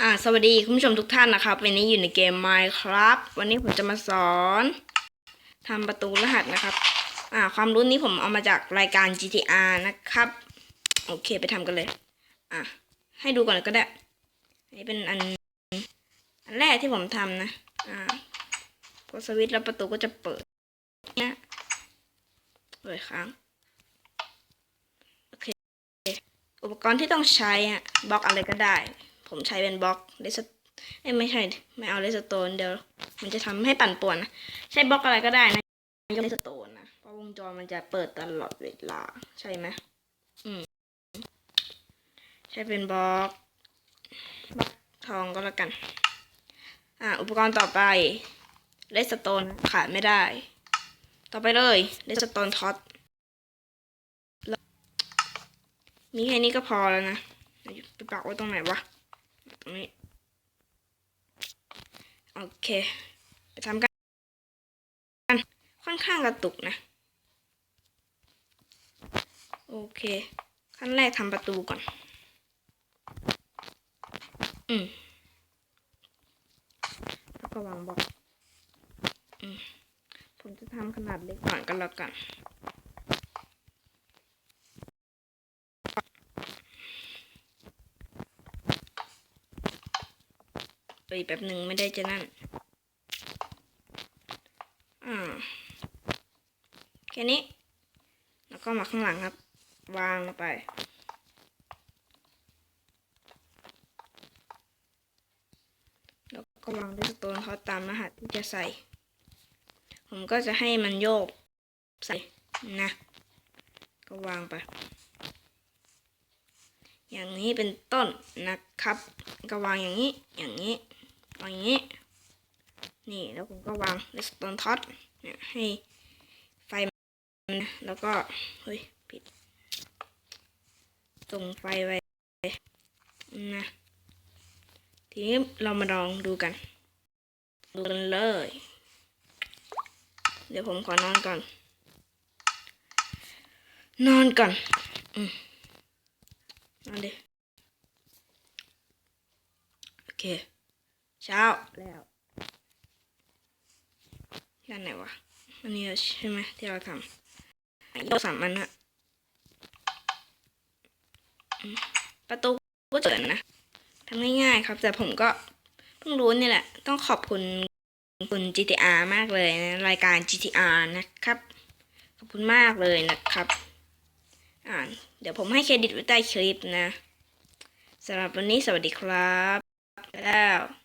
อ่าสวัสดีคุณผู้ชมทุกท่านนะครับ วันนี้อยู่ในเกม Minecraft วันนี้ผมจะมาสอนทำประตูรหัสนะครับ อ่า ความรู้นี้ผมเอามาจากรายการ GTR นะครับ โอเคไปทำกันเลย อะ ให้ดูก่อนก็ได้อันนี้เป็นอัน อันแรกที่ผมทำนะ อ่ากดสวิตช์แล้วประตูก็จะเปิดเนี่ยเปิดค้างโอเค อุปกรณ์ที่ต้องใช้อะบล็อกอะไรก็ได้ ผมใช้เป็นบล็อกเลสเอ้ไม่ใช่ไม่เอาเลสโตนเดี๋ยวมันจะทำให้ปั่นป่วนนะใช้บล็อกอะไรก็ได้นะยกเลสโตนนะเพราะวงจรมันจะเปิดตลอดเวลาใช่ไหมอืมใช้เป็นบล็อกบล็อกทองก็แล้วกัน อ่าอุปกรณ์ต่อไปเลสโตนขาดไม่ได้ ต่อไปเลยเลสโตนท็อตมีแค่นี้ก็พอแล้วนะไปปักไว้ตรงไหนวะ นี้โอเคไปทำกัน ค่อนข้างกระตุกนะ โอเค ขั้นแรกทำประตูก่อน อืมแล้วก็วางบล็อกอืมผมจะทำขนาดเล็กก่อนกันแล้วกัน ไปแป๊บหนึ่งไม่ได้จะนั่น อ่า แค่นี้ แล้วก็มาข้างหลังครับ วางไป แล้วก็วางด้วยสโตนเขาตามรหัสที่จะใส่ ผมก็จะให้มันโยกใส่นะ ก็วางไปอย่างนี้เป็นต้นนะครับ ก็วางอย่างนี้ อย่างนี้ อย่างนี้ นี่แล้วผมก็วางเลสโตนท็อตเนี่ยให้ไฟมันแล้วก็ เฮ้ย ผิด ส่งไฟไว้นะทีนี้เรามาลองดูกัน ดูกันเลย เดี๋ยวผมขอนอนก่อน นอนก่อนอืมนอนดิโอเค เช้าแล้วที่อันไหนวะอันนี้ใช่ไหมที่เราทำยกสามอันฮะอืมประตูก็เปิดนะทำง่ายๆครับ แต่ผมก็เพิ่งรู้นี่แหละ ต้องขอบคุณคุณ GTR มากเลยนะ รายการ GTR นะครับ ขอบคุณมากเลยนะครับ อ่าเดี๋ยวผมให้เครดิตไว้ใต้คลิปนะสำหรับวันนี้สวัสดีครับไปแล้ว